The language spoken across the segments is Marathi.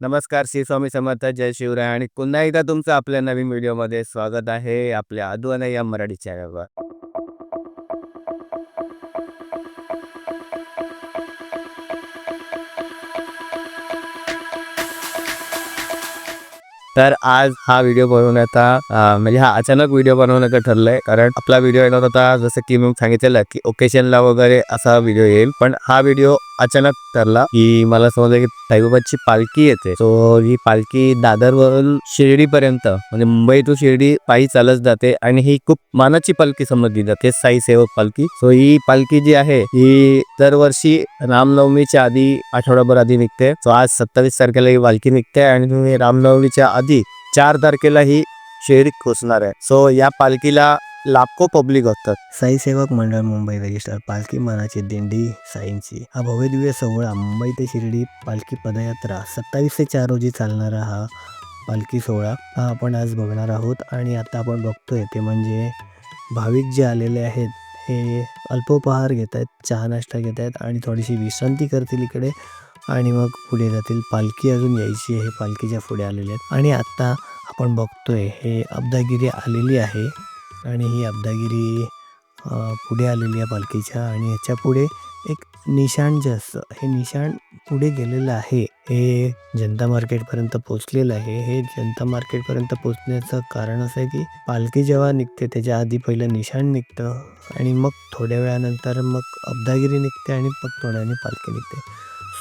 नमस्कार श्री स्वामी समर्थ जय शिवराय आणि पुन्हा एकदा तुमचं आपल्या नवीन व्हिडिओमध्ये स्वागत आहे आपल्या अद्वाना या मराठी चॅनलवर. तर आज हा व्हिडिओ बनवण्याचा म्हणजे हा अचानक व्हिडिओ बनवण्याचं ठरलंय. कारण आपला व्हिडिओ येणार होता जसं की मी सांगितलेलं की ओकेशनला वगैरे असा व्हिडिओ येईल. पण हा व्हिडिओ अचानक ठरला की मला समजलं की साईबाबाची पालखी येते. सो ही पालखी दादरवरून शिर्डीपर्यंत म्हणजे मुंबई टू शिर्डी पायी चालत जाते आणि ही खूप मानाची पालखी समजली जाते साई सेवक पालखी. सो ही पालखी जी आहे ही दरवर्षी रामनवमीच्या आधी आठवडाभर आधी निघते. सो आज सत्तावीस तारखेला ही पालखी निघते आणि तुम्ही रामनवमीच्या आधी चार तारखेला ही शिर्डीत पोहोचणार आहे. सो या पालखीला लाखो पब्लिक असतात. साई सेवक मंडळ मुंबई रजिस्टर पालखी मानाची दिंडी साईंची. हा भव्यदिव्य सोहळा मुंबई ते शिर्डी पालखी पदयात्रा सत्तावीस ते चार रोजी चालणारा हा पालखी सोहळा. हा आपण आज बघणार आहोत आणि आता आपण बघतोय ते म्हणजे भाविक जे आलेले आहेत हे अल्पोपहार घेत आहेत चहा नाश्ता घेत आहेत आणि थोडीशी विश्रांती करतील इकडे आणि मग पुढे जातील. पालखी अजून यायची आहे पालखीच्या पुढे आलेले आहेत. आणि आत्ता आपण बघतोय हे अब्दागिरी आलेली आहे. आणि ही अब्दागिरी पुढे आलेली आहे पालखीच्या आणि ह्याच्या पुढे एक निशाण जे असतं हे निशाण पुढे गेलेलं आहे हे जनता मार्केटपर्यंत पोचलेलं आहे. हे जनता मार्केटपर्यंत पोचण्याचं कारण असं आहे की पालखी जेव्हा निघते त्याच्या आधी पहिलं निशाण निघतं आणि मग थोड्या वेळानंतर मग अब्दागिरी निघते आणि मग थोड्याने पालखी निघते.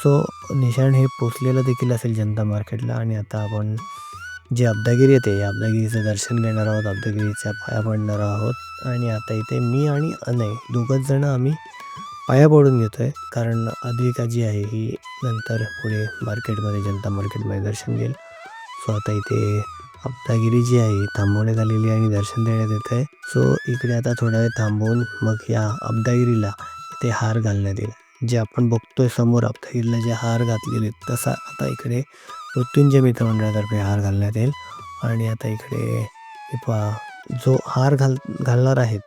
सो निशाण हे पोचलेलं देखील असेल जनता मार्केटला आणि आता आपण जे अब्दागिरी येते या अब्दागिरीचं दर्शन घेणार आहोत अब्दागिरीच्या पाया पडणार आहोत. आणि आता इथे मी आणि अनय दोघंच जणं आम्ही पाया पडून घेतो आहे कारण अद्विका जी आहे ही नंतर पुढे मार्केटमध्ये जनता मार्केटमध्ये दर्शन घेईल. सो आता इथे अब्दागिरी जी आहे थांबवण्यात आलेली आहे आणि दर्शन देण्यात येत आहे. सो इकडे आता थोडा वेळ थांबवून मग या अब्दागिरीला इथे हार घालण्यात येईल. जे आपण बघतोय समोर अब्दागिरीला जे हार घातलेले आहेत, तसा आता इकडे मृत्युंजय मित्रमंडळातर्फे हार घालण्यात येईल. आणि आता इकडे पहा जो हार घाल घालणार आहेत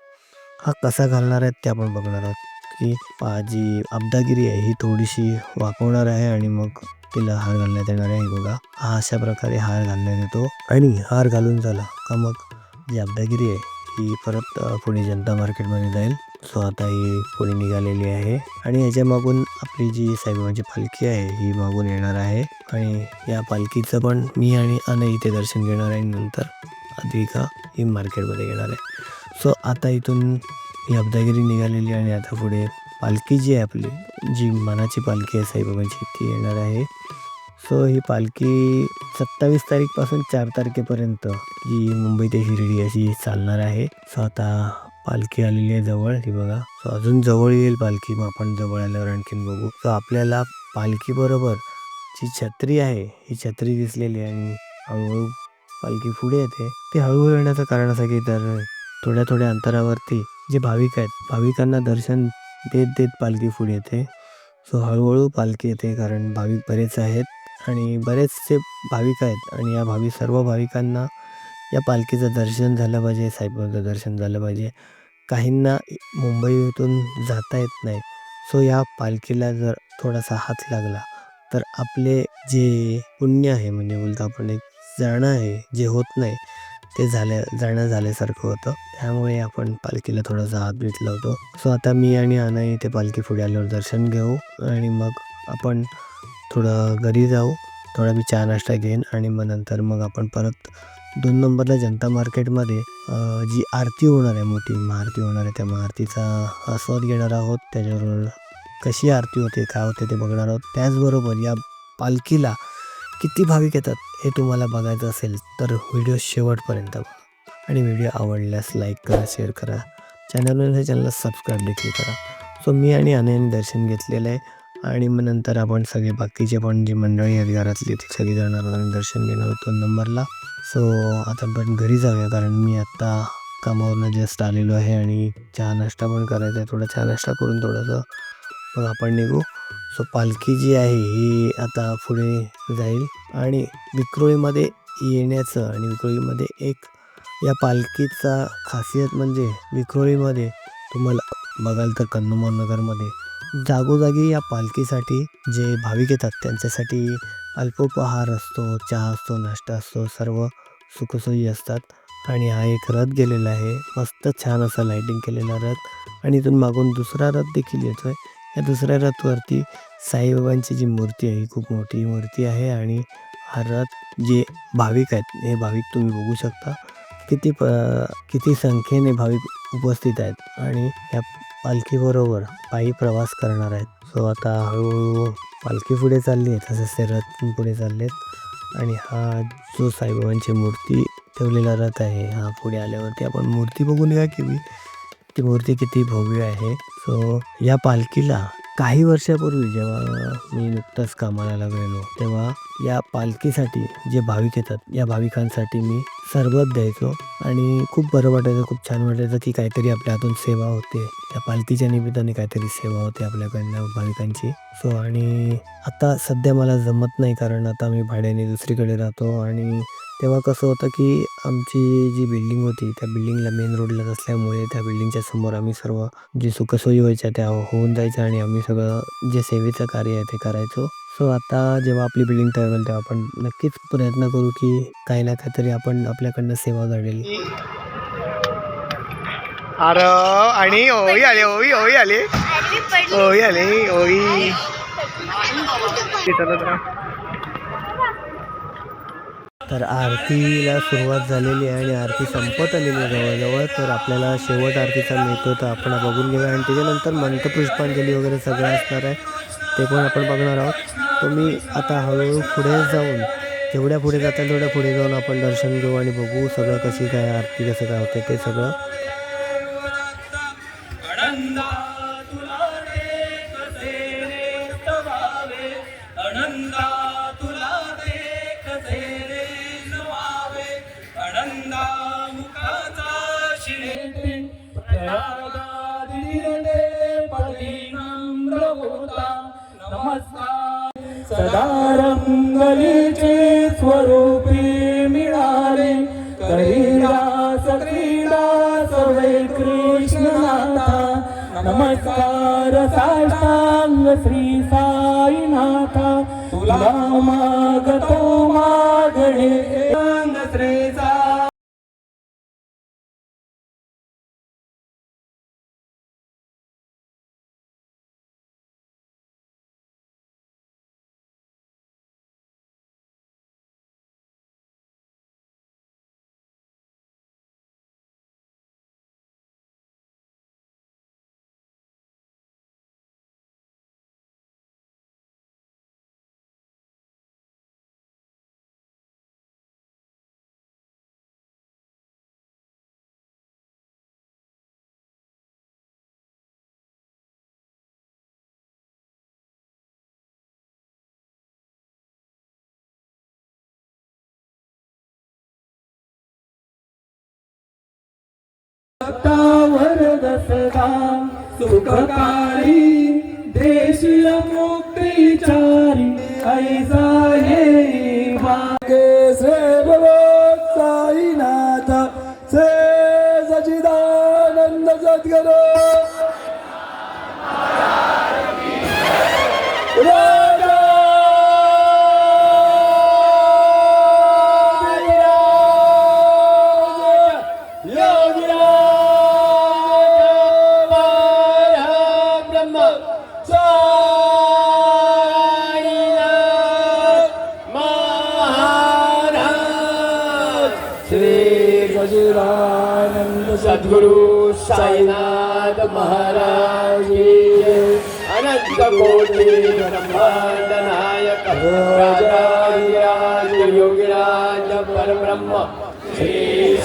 हा कसा घालणार आहेत ते आपण बघणार आहोत. की पा जी अब्दागिरी आहे ही थोडीशी वाकवणार आहे आणि मग तिला हार घालण्यात येणार आहे. बघा हा अशा प्रकारे हार घालण्यात येतो आणि हार घालून झाला का मग? जी अब्दागिरी आहे ही परत पुणे जनता मार्केटमध्ये जाईल. सो आता ही पुढे निघालेली आहे. आणि याच्या मागून आपली जी साईबाबांची पालखी आहे ही मागून येणार आहे. आणि या पालखीचं पण मी आणि अनय इथे दर्शन घेणार आहे. नंतर अद्विका ही मार्केटमध्ये घेणार आहे. सो आता इथून ही अब्दागिरी निघालेली आणि आता पुढे पालखी जी आहे आपली जी मनाची पालखी आहे साईबाबांची ती येणार आहे. सो ही पालखी सत्तावीस तारीखपासून चार तारखेपर्यंत जी मुंबई ते शिर्डी अशी चालणार आहे. सो आता पालखी आलेली आहे जवळ ही बघा. सो अजून जवळ येईल पालखी मग आपण जवळ आल्यावर आणखीन बघू. सो आपल्याला पालखीबरोबर जी छत्री आहे ही छत्री दिसलेली आहे आणि हळूहळू पालखी पुढे येते. ते हळूहळू येण्याचं कारण असं की तर थोड्या थोड्या अंतरावरती जे भाविक आहेत भाविकांना दर्शन देत देत पालखी पुढे येते. सो हळूहळू पालखी येते कारण भाविक बरेच आहेत आणि बरेचसे भाविक आहेत आणि या भाविक सर्व भाविकांना या पालखीचं दर्शन झालं पाहिजे साईबाबांचं दर्शन झालं पाहिजे. काहींना मुंबईतून जाता येत नाही. सो या पालखीला जर थोडासा हात लागला तर आपले जे पुण्य आहे म्हणजे बोलतो आपण एक जाणं आहे जे होत नाही ते झाल्या जाणं झाल्यासारखं होतं. त्यामुळे आपण पालखीला थोडासा हात बीट लावतो सो आता मी आणि अनाई ते पालखी पुढे आल्यावर दर्शन घेऊ आणि मग आपण थोडं घरी जाऊ थोडा मी चहा नाश्ता घेईन आणि मग नंतर मग आपण परत दोन नंबरला जनता मार्केटमध्ये जी आरती होणार आहे मोठी महाआरती होणार आहे त्या महाआरतीचा आस्वाद घेणार आहोत. त्याच्याबरोबर कशी आरती होते काय होते ते बघणार आहोत. त्याचबरोबर या पालखीला किती भाविक येतात हे तुम्हाला बघायचं असेल तर व्हिडिओ शेवटपर्यंत बघा. आणि व्हिडिओ आवडल्यास लाईक करा शेअर करा. चॅनलवर चॅनलला सबस्क्राईब देखील करा. सो मी आणि अनयाने दर्शन घेतलेलं आहे. आणि मग नंतर आपण सगळे बाकीचे पण जी मंडळी आहेत घरातली ती सगळी जाणार आणि दर्शन घेणार आहोत दोन नंबरला. सो आता पण घरी जाऊया कारण मी आत्ता कामावरनं जस्ट आलेलो आहे आणि चहा नाश्ता पण करायचा आहे. थोडा चहा नाश्ता करून थोडंसं मग आपण निघू. सो पालखी जी आहे ही आता पुढे जाईल. आणि विक्रोळीमध्ये येण्याचं आणि विक्रोळीमध्ये एक या पालखीचा खासियत म्हणजे विक्रोळीमध्ये तुम्हाला बघाल तर कन्नूमोर नगरमध्ये जागोजागी या पालखीसाठी जे भाविक येतात त्यांच्यासाठी अल्पोपहार असतो चहा असतो नाश्ता असतो सर्व सुखसोयी असतात. आणि हा एक रथ गेलेला आहे. मस्त छान असा लाइटिंग केलेला रथ. आणि इथून मागून दुसरा रथ देखील येतोय. या दुसऱ्या रथवरती साईबाबांची जी मूर्ती आहे ही खूप मोठी मूर्ती आहे. आणि हा रथ जे भाविक आहेत हे भाविक तुम्ही बघू शकता. किती प किती संख्येने भाविक उपस्थित आहेत. आणि या पालखीबरोबर पायी प्रवास करणार आहेत. सो आता हळूहळू पालखी पुढे चालली आहे तसेच ते रथ पण पुढे चालले आहेत आणि हा जो साईबाबांची मूर्ती ठेवलेला रथ आहे हा पुढे आल्यावरती आपण मूर्ती बघून घ्या की ती मूर्ती किती भव्य आहे. सो या पालखीला काही वर्षापूर्वी जेव्हा मी नुकताच कामाला लागलेलो तेव्हा या पालखीसाठी जे भाविक येतात या भाविकांसाठी मी सरबत द्यायचो आणि खूप बरं वाटायचं खूप छान वाटायचं की काहीतरी आपल्या हातून सेवा होते. त्या पालखीच्या निमित्ताने काहीतरी सेवा होते आपल्याकडनं भाविकांची. सो आणि आता सध्या मला जमत नाही कारण आता मी भाड्याने दुसरीकडे राहतो आणि तेव्हा कसं होतं की आमची जी बिल्डिंग होती त्या बिल्डिंगला मेन रोडलाच असल्यामुळे त्या बिल्डिंगच्या समोर आम्ही सर्व जी सुखसोयी व्हायच्या त्या होऊन जायच्या आणि आम्ही सगळं जे सेवेचं कार्य आहे ते करायचो. सो आता जेव्हा आपली बिल्डिंग तयार होईल तेव्हा आपण नक्कीच प्रयत्न करू की काही ना काहीतरी आपण आपल्याकडनं सेवा घडेल. अरे आणि ओळी आले ओळी ओळी आले. ओळी आले ओळी. तर आरतीला सुरुवात झालेली आहे आणि आरती संपत आलेली आहे जवळजवळ. तर आपल्याला शेवट आरतीचा मिळतो तर आपण बघून घेऊया. आणि त्याच्यानंतर मंत्रपुष्पांजली वगैरे सगळं असणार आहे. ते पण आपण बघणार आहोत. तुम्ही आता हळूहळू पुढे जाऊन जेवढ्या पुढे जाता तेवढ्या पुढे जाऊन आपण दर्शन घेऊ आणि बघू सगळं कशी काय आरती कसं काय होते ते सगळं. नमस्कार साष्टांग श्री साईनाथा. तुला मागतो मागणे. श्री भक्तावर दसदा सुखकारी देश मुक्तीचारी ऐसा हे मागे श्री ब्रह्मांड नायक राजाधिराज योगिराज परब्रह्म श्री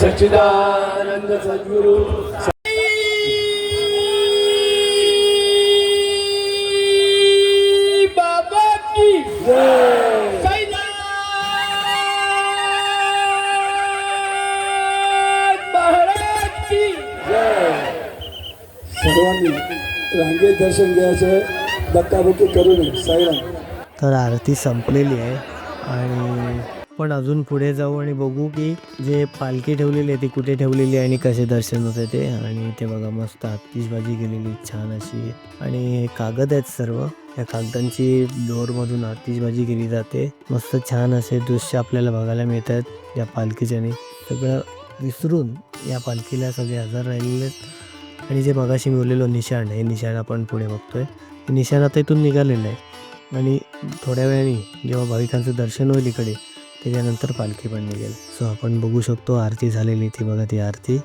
सच्चिदानंद सद्गुरु। बाबा की साईनाथ महाराज की सर्वांनी रांगेत दर्शन घ्यायचं. धक्काबुक्की करू नये. साईराम. तर आरती संपलेली आहे. आणि पण अजून पुढे जाऊ आणि बघू की जे पालखी ठेवलेली आहे ती कुठे ठेवलेली आहे आणि कसे दर्शन होते ते. आणि ते बघा मस्त आतिषबाजी केलेली छान अशी. आणि कागद आहेत सर्व. या कागदांची डोअरमधून आतिषबाजी केली जाते. मस्त छान असे दृश्य आपल्याला बघायला मिळत आहेत या पालखीच्याने. सगळं विसरून या पालखीला सगळे हजर राहिलेले आहेत. आणि जे मगाशी मिळवलेलो निशाण हे निशाण आपण पुढे बघतोय. हे निशाण आता इथून निघालेलं आहे. आणि थोड्या वेळाने जेव्हा भाविकांचं दर्शन होईल इकडे त्याच्यानंतर पालखी पण निघेल. सो आपण बघू शकतो आरती झालेली ती. बघा ती आरती.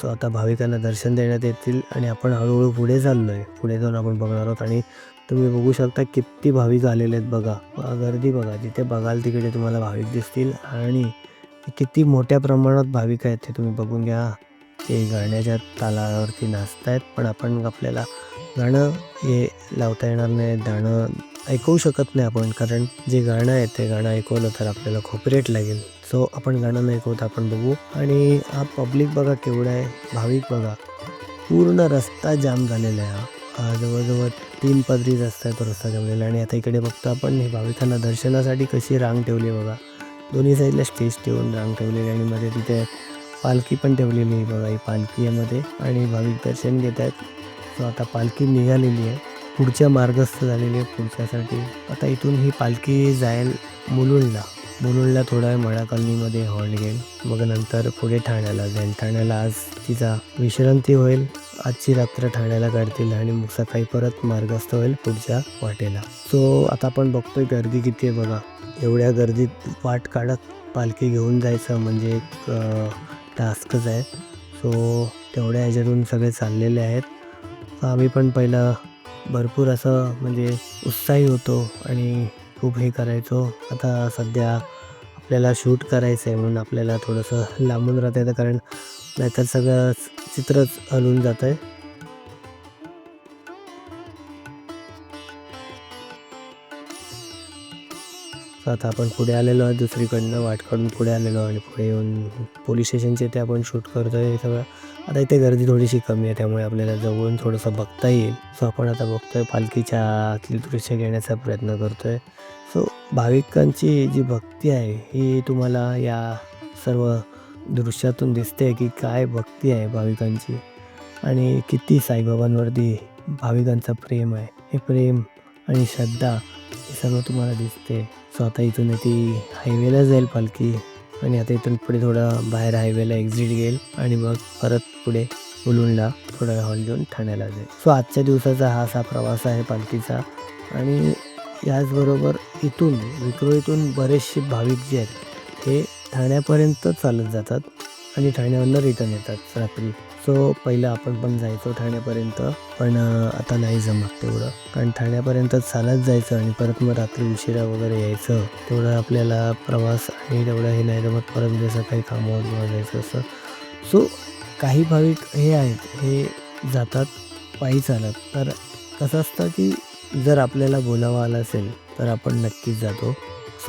सो आता भाविकांना दर्शन देण्यात येतील आणि आपण हळूहळू पुढे चाललो आहे पुढे जाऊन आपण बघणार आहोत. आणि तुम्ही बघू शकता किती भाविक आलेले आहेत बघा, गर्दी बघा. जिथे बघाल तिकडे तुम्हाला भाविक दिसतील. आणि किती मोठ्या प्रमाणात भाविक आहेत ते तुम्ही बघून घ्या. ते गाण्याच्या तालावरती नाचतायत पण आपण आपल्याला गाणं हे लावता येणार नाही गाणं ऐकवू शकत नाही आपण कारण जे गाणं आहे ते गाणं ऐकवलं तर आपल्याला खूप रेट लागेल. सो आपण गाणं नाही ऐकवत आपण बघू. आणि हा पब्लिक बघा केवढा आहे भाविक बघा. पूर्ण रस्ता जाम झालेला आहे हा. जवळजवळ तीन पदरी रस्ता आहे तो रस्ता जमलेला आहे. आणि आता इकडे बघतो आपण हे भाविकांना दर्शनासाठी कशी रांग ठेवली बघा. दोन्ही साईडला स्टेज ठेवून रांग ठेवलेली आणि मध्ये तिथे पालखी पण ठेवलेली आहे बघा ही पालखी यामध्ये आणि भाविक दर्शन घेत आहेत. सो आता पालखी निघालेली आहे. पुढच्या मार्गस्थ झालेली आहे पुढच्यासाठी. आता इथून ही पालखी जाईल मुलुंडला. मुलुंडला थोडा वेळ मळा कॉलनीमध्ये हॉल्ट घेईल. मग नंतर पुढे ठाण्याला जाईल. ठाण्याला आज तिचा विश्रांती होईल. आजची रात्र ठाण्याला काढतील आणि मग सकाळी परत मार्गस्थ होईल पुढच्या वाटेला. सो आता आपण बघतोय गर्दी किती आहे बघा. एवढ्या गर्दीत वाट काढत पालखी घेऊन जायचं म्हणजे एक टास्कच आहे. सो तेवढ्या ह्याच्यातून सगळे चाललेले आहेत. आम्ही पण पहिलं भरपूर असं म्हणजे उत्साही होतो आणि खूप हे करायचो. आता सध्या आपल्याला शूट करायचं आहे म्हणून आपल्याला थोडंसं लांबून राहता येतं कारण नाहीतर सगळं चित्रच हलून जातं आहे. आता आपण पुढे आलेलो आहे दुसरीकडनं वाटकडून पुढे आलेलो आहे आणि पुढे येऊन पोलीस स्टेशनचे ते आपण शूट करतो आहे सगळं आता इथे गर्दी थोडीशी कमी आहे त्यामुळे आपल्याला जवळून थोडंसं बघता येईल. सो आपण आता बघतोय पालखीच्या आतली दृश्य घेण्याचा प्रयत्न करतोय. सो भाविकांची जी भक्ती आहे ही तुम्हाला या सर्व दृश्यातून दिसते की काय भक्ती आहे भाविकांची आणि किती साईबाबांवरती भाविकांचं प्रेम आहे. हे प्रेम आणि श्रद्धा हे सर्व तुम्हाला दिसते. सो आता इथून ती हायवेला जाईल पालखी आणि आता इथून पुढे थोडं बाहेर हायवेला एक्झिट घेईल आणि मग परत पुढे मुलुंडला थोडा हॉल घेऊन ठाण्याला जाईल. सो आजच्या दिवसाचा हा असा प्रवास आहे पालखीचा आणि याचबरोबर इथून विक्रोळीतून बरेचसे भाविक जे आहेत हे ठाण्यापर्यंत चालत जातात आणि ठाण्यावरनं रिटर्न येतात रात्री. सो पहिलं आपण पण जायचो ठाण्यापर्यंत पण आता नाही जमत तेवढं. कारण ठाण्यापर्यंत चालत जायचं आणि परत मग रात्री उशिरा वगैरे यायचं तेवढं आपल्याला प्रवास आणि तेवढं हे नाही जमत. परत म्हणजे सकाळी कामावर किंवा जायचं असं सो काही भाविक हे आहेत हे जातात पायी चालत. तर कसं असतं की जर आपल्याला बोलावं आला असेल तर आपण नक्कीच जातो.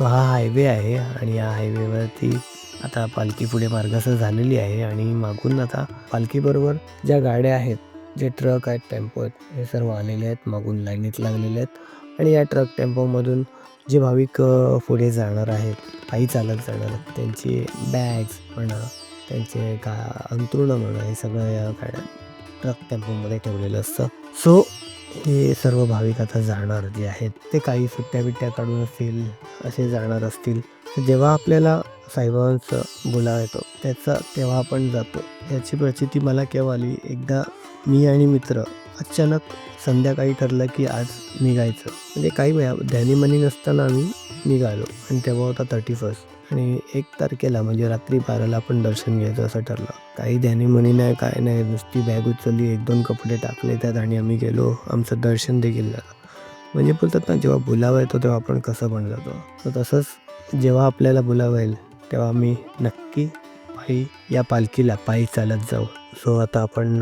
सो हा हायवे आहे आणि या हायवेवरती आता पालखी पुढे मार्गसर झालेली आहे आणि मागून आता पालखीबरोबर ज्या गाड्या आहेत जे ट्रक आहेत टेम्पो आहेत हे सर्व आलेले आहेत मागून लाईनीत लागलेले आहेत. आणि या ट्रक टेम्पोमधून जे भाविक पुढे जाणार आहेत काही चालत जाणार आहेत त्यांची बॅग्स म्हणा त्यांचे का अंतरुणं म्हणा हे सगळं या गाड्या ट्रक टेम्पोमध्ये ठेवलेलं असतं. सो हे सर्व भाविक आता जाणार जे आहेत ते काही सुट्ट्या बिट्ट्या काढून असतील असे जाणार असतील. तर जेव्हा आपल्याला साईबाबांचं बोलावं येतो त्याचा तेव्हा आपण जातो. याची प्रचिती मला केव्हा आली एकदा मी आणि मित्र अचानक संध्याकाळी ठरलं की आज निघायचं. म्हणजे काही वेळा ध्यानीमनी नसताना आम्ही निघालो. आणि तेव्हा होता थर्टी फर्स्ट आणि एक तारखेला म्हणजे रात्री बाराला आपण दर्शन घ्यायचं असं ठरलं. काही ध्यानीमनी नाही काय नाही नुसती बॅग उचलली एक दोन कपडे टाकले त्यात आणि आम्ही गेलो. आमचं दर्शन देखील झालं. म्हणजे बोलतात ना जेव्हा बोलावा येतो तेव्हा आपण कसं पण जातो. तर तसंच जेव्हा आपल्याला बोलावं येईल तेव्हा आम्ही नक्की पायी या पालखीला पायी चालत जाऊ. सो आता आपण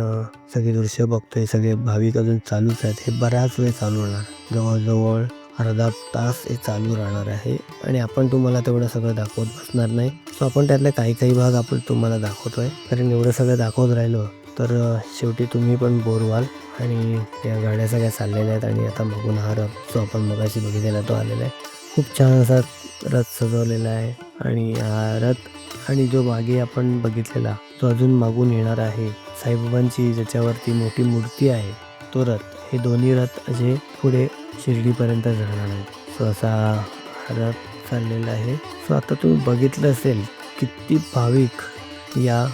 सगळे दृश्य बघतोय सगळे भाविक अजून चालूच आहेत. हे बराच वेळ चालू होणार. जवळजवळ अर्धा तास हे चालू राहणार आहे. आणि आपण तुम्हाला तेवढं सगळं दाखवत बसणार नाही. सो आपण त्यातले काही काही भाग आपण तुम्हाला दाखवतोय. कारण एवढं सगळं दाखवत राहिलो तर शेवटी तुम्ही पण बोर व्हाल. आणि या गाड्या सगळ्या चाललेल्या आहेत आणि आता मगून हा रथ जो आपण मगाशी बघितलेला तो आलेला आहे. खूप छान असा रथ सजवलेला आहे. आणि हा रथ आणि जो मागे आपण बघितलेला तो अजून मागून येणार आहे. साईबाबांची ज्याच्यावरती मोठी मूर्ती आहे तो रथ. हे दोन्ही रथ असे पुढे शिर्डीपर्यंत जाणार आहेत सो असा हा चाललेला आहे. सो आता तुम्ही बघितलं असेल किती भाविक या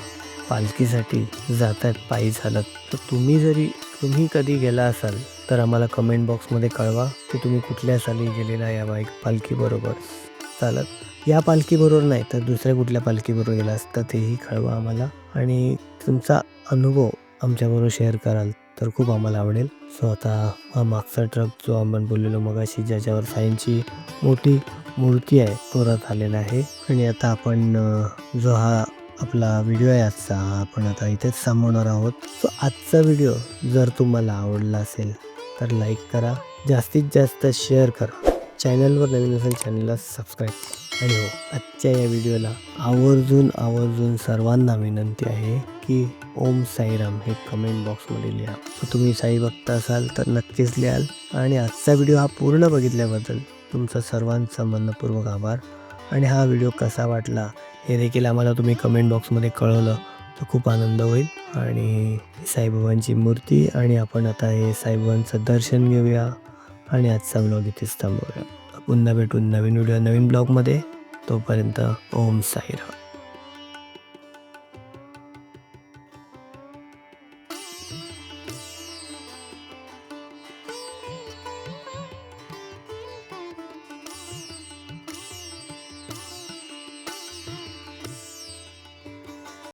पालखीसाठी जात आहेत पायी चालत. तर तुम्ही जरी तुम्ही कधी गेला असाल तर आम्हाला कमेंट बॉक्समध्ये कळवा की तुम्ही कुठल्या साली गेलेला या बाईक पालखीबरोबर चालत. या पालखीबरोबर नाही तर दुसऱ्या कुठल्या पालखीबरोबर गेला असतं तेही कळवा आम्हाला. आणि तुमचा अनुभव आमच्याबरोबर शेअर कराल. तर खूप आम्हाला आवडेल. सो आता हा मागचा ट्रक जो आपण बोललेलो मगाशी ज्याच्यावर साईंची मोठी मूर्ती आहे तो आलेला आहे. आणि आता आपण जो हा आपला व्हिडिओ आहे आजचा हा आपण आता इथेच थांबवणार आहोत. सो आजचा व्हिडिओ जर तुम्हाला आवडला असेल तर लाईक करा. जास्तीत जास्त शेअर करा. चॅनलवर नवीन असेल चॅनलला सबस्क्राईब आणि हो आजच्या या व्हिडिओला आवर्जून आवर्जून सर्वांना विनंती आहे की ओम साईराम हे कमेंट बॉक्समध्ये लिहा. सो तुम्ही साई भक्त असाल तर नक्कीच लिहाल. आणि आजचा व्हिडिओ हा पूर्ण बघितल्याबद्दल तुमचा सर्वांचा मनपूर्वक आभार. आणि हा व्हिडिओ कसा वाटला हे देखील आम्हाला तुम्ही कमेंट बॉक्समध्ये कळवलं तर खूप आनंद होईल. आणि साईबाबांची मूर्ती आणि आपण आता हे साईबाबांचं दर्शन घेऊया. आणि आजचा ब्लॉग इथेच थांबवूया. पुन्हा भेटून नवीन व्हिडिओ नवीन ब्लॉगमध्ये तोपर्यंत ओम साईराम.